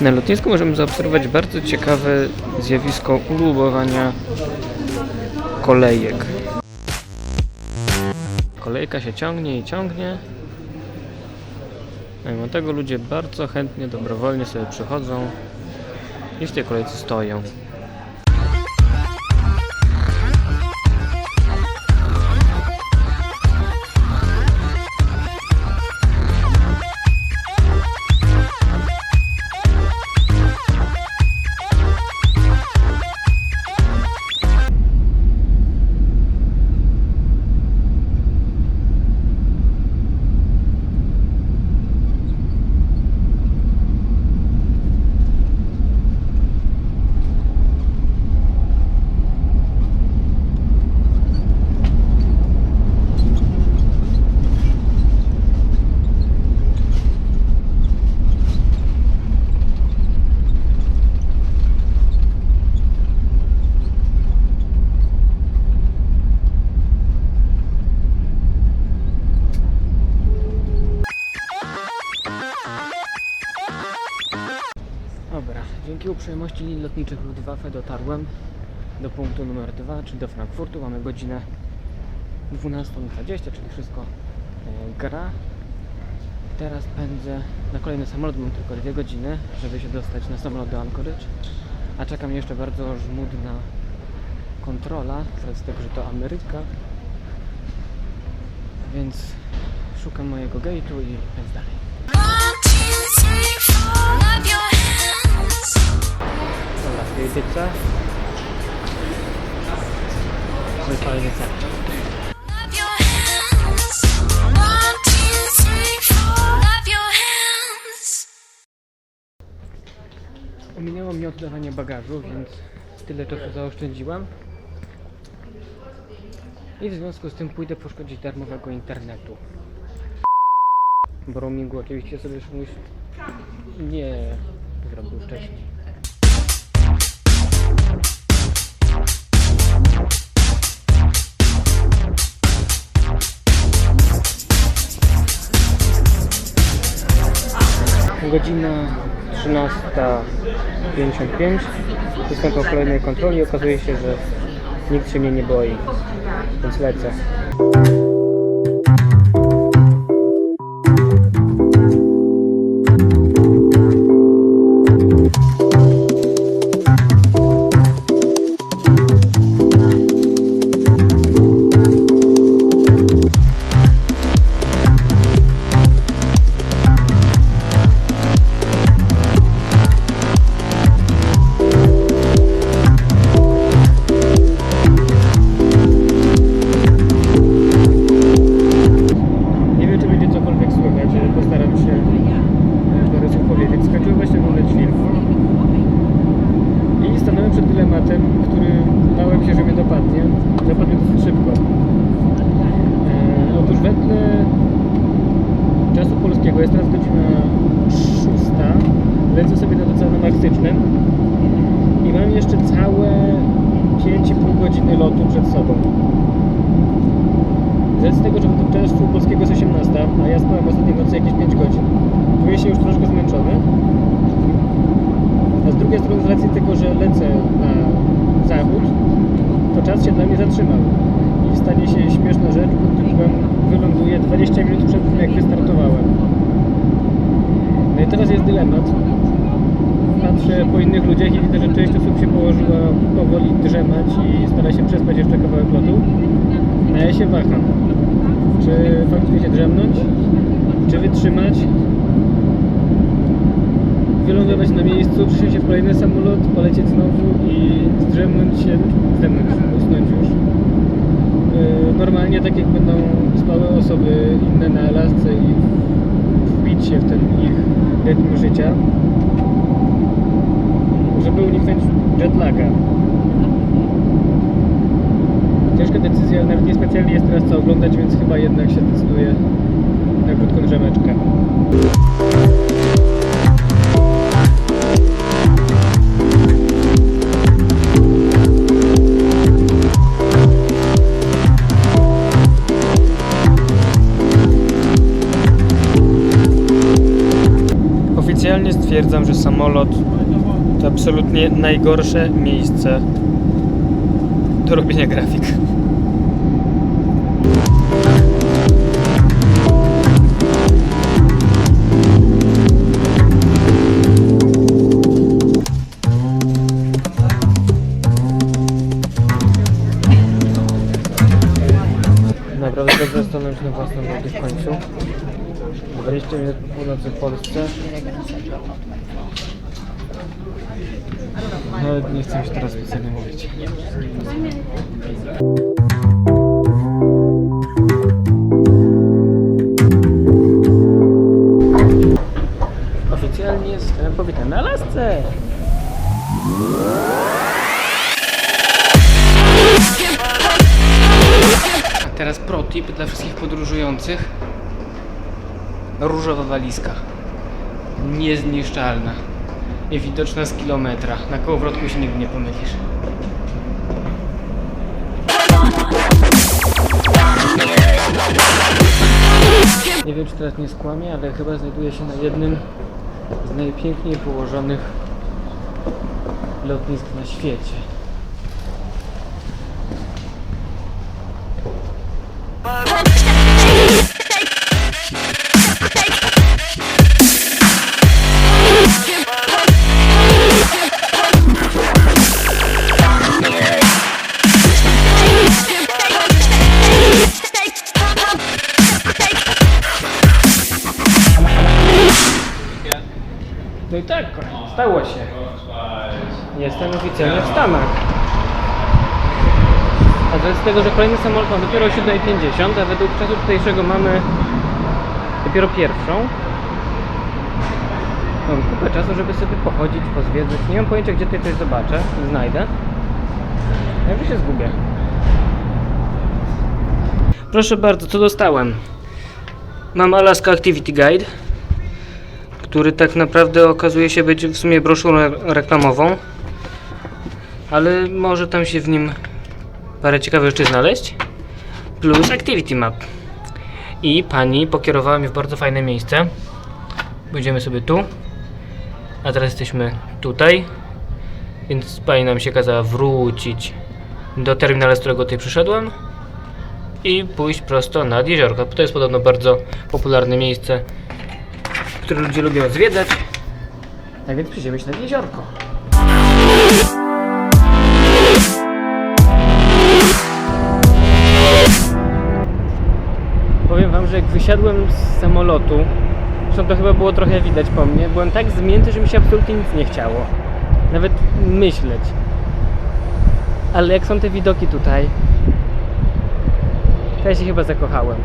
Na lotnisku możemy zaobserwować bardzo ciekawe zjawisko ulubowania kolejek. Kolejka się ciągnie i ciągnie. Mimo tego ludzie bardzo chętnie, dobrowolnie sobie przychodzą i w tej kolejce stoją. Dobra, dzięki uprzejmości linii lotniczych Luftwaffe dotarłem do punktu numer 2, czyli do Frankfurtu. Mamy godzinę 12.20, czyli wszystko e, gra. Teraz pędzę na kolejny samolot, mam tylko dwie godziny, żeby się dostać na samolot do Anchorage. A czeka mnie jeszcze bardzo żmudna kontrola, z tego, że to Ameryka. Więc szukam mojego gate'u i pędzę dalej. Two, three, four. Clap your hands. Ominęło mnie oddawanie bagażu, więc tyle czasu zaoszczędziłam. I w związku z tym pójdę poszkodzić darmowego internetu. Bo roamingu oczywiście sobie szmuś nie zrobił wcześniej. Godzina 13.55 Jestem po kolejnej kontroli i okazuje się, że nikt się mnie nie boi, więc lecę. Który bałem się, że mnie dopadnie. Dopadnie dosyć szybko. E, otóż wedle czasu polskiego jest teraz godzina 6. Lecę sobie nad Oceanem Arktycznym i mam jeszcze całe 5,5 godziny lotu przed sobą. Z racji tego, że według czasu polskiego jest 18, a ja spałem ostatniej nocy jakieś 5 godzin, czuję się już troszkę zmęczony. A z drugiej strony z racji tego, że lecę na zachód, to czas się dla mnie zatrzymał. I stanie się śmieszna rzecz, pod tytułem wyląduję 20 minut przed tym, jak wystartowałem. No i teraz jest dylemat. Patrzę po innych ludziach i widzę, że część osób się położyła powoli drzemać i stara się przespać jeszcze kawałek lotu. A ja się waham. Czy faktycznie się drzemnąć? Czy wytrzymać? Wylądować na miejscu, przysiąść się w kolejny samolot, polecieć znowu i zdrzemnąć się, zdrzemnąć, usnąć już. Yy, Normalnie tak jak będą spały osoby inne na Alasce i wbić się w ten ich rytm życia, żeby uniknąć jetlaga. Ciężka decyzja, ale nawet niespecjalnie jest teraz co oglądać, więc chyba jednak się decyduję na krótką drzemeczkę. Stwierdzam, że samolot to absolutnie najgorsze miejsce do robienia grafik. Naprawdę dobrze stanąć na własną nogę w końcu. 20 minut po północy w Polsce. Nawet nie chcę się teraz specjalnie mówić. Oficjalnie jestem powitany na Alasce. A teraz protip dla wszystkich podróżujących. Różowa walizka. Niezniszczalna. I widoczna z kilometra. Na kołowrotku się nigdy nie pomylisz. Nie wiem, czy teraz nie skłamię, ale chyba znajduje się na jednym z najpiękniej położonych lotnisk na świecie. Stało się. Jestem oficjalnie w Stanach. A z racji tego, że kolejny samolot ma dopiero o 7.50, a według czasu tutejszego mamy dopiero pierwszą. Mam kupę czasu, żeby sobie pochodzić, pozwiedzać. Nie mam pojęcia, gdzie tutaj coś zobaczę, znajdę. Jakby się zgubię. Proszę bardzo, co dostałem? Mam Alaska Activity Guide który tak naprawdę okazuje się być w sumie broszurą reklamową, ale może tam się w nim parę ciekawych rzeczy znaleźć, plus Activity Map. I pani pokierowała mnie w bardzo fajne miejsce. Będziemy sobie tu, a teraz jesteśmy tutaj, więc pani nam się kazała wrócić do terminala, z którego tutaj przyszedłem i pójść prosto nad jeziorko. To jest podobno bardzo popularne miejsce które ludzie lubią zwiedzać. Tak więc przyjdziemy się nad jeziorko. Powiem wam, że jak wysiadłem z samolotu, zresztą to chyba było trochę widać po mnie, byłem tak zmięty, że mi się absolutnie nic nie chciało. Nawet myśleć. Ale jak są te widoki tutaj, to ja się chyba zakochałem.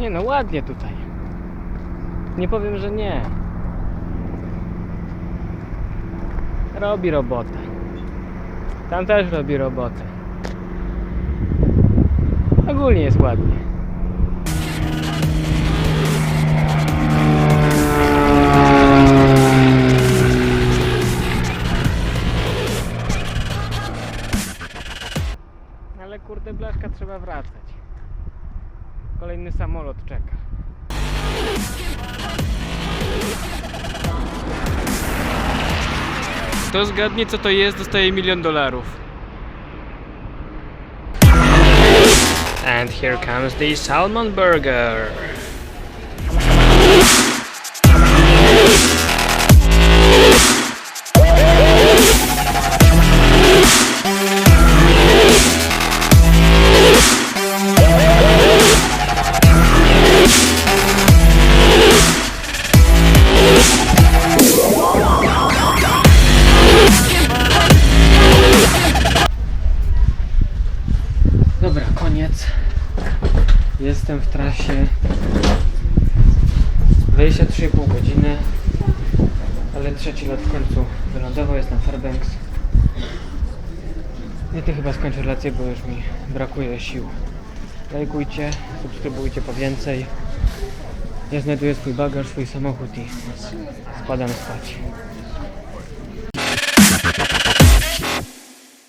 Nie no, ładnie tutaj. Nie powiem, że nie. Robi robotę. Tam też robi robotę. Ogólnie jest ładnie. Kto zgadnie co to jest, dostaje milion dolarów. And here comes the salmon burger. Ale trzeci lot w końcu wylądował, jest na Fairbanks. I ty chyba skończę relację, bo już mi brakuje sił. Lajkujcie, subskrybujcie po więcej. Ja znajduję swój bagaż, swój samochód i spadam spać.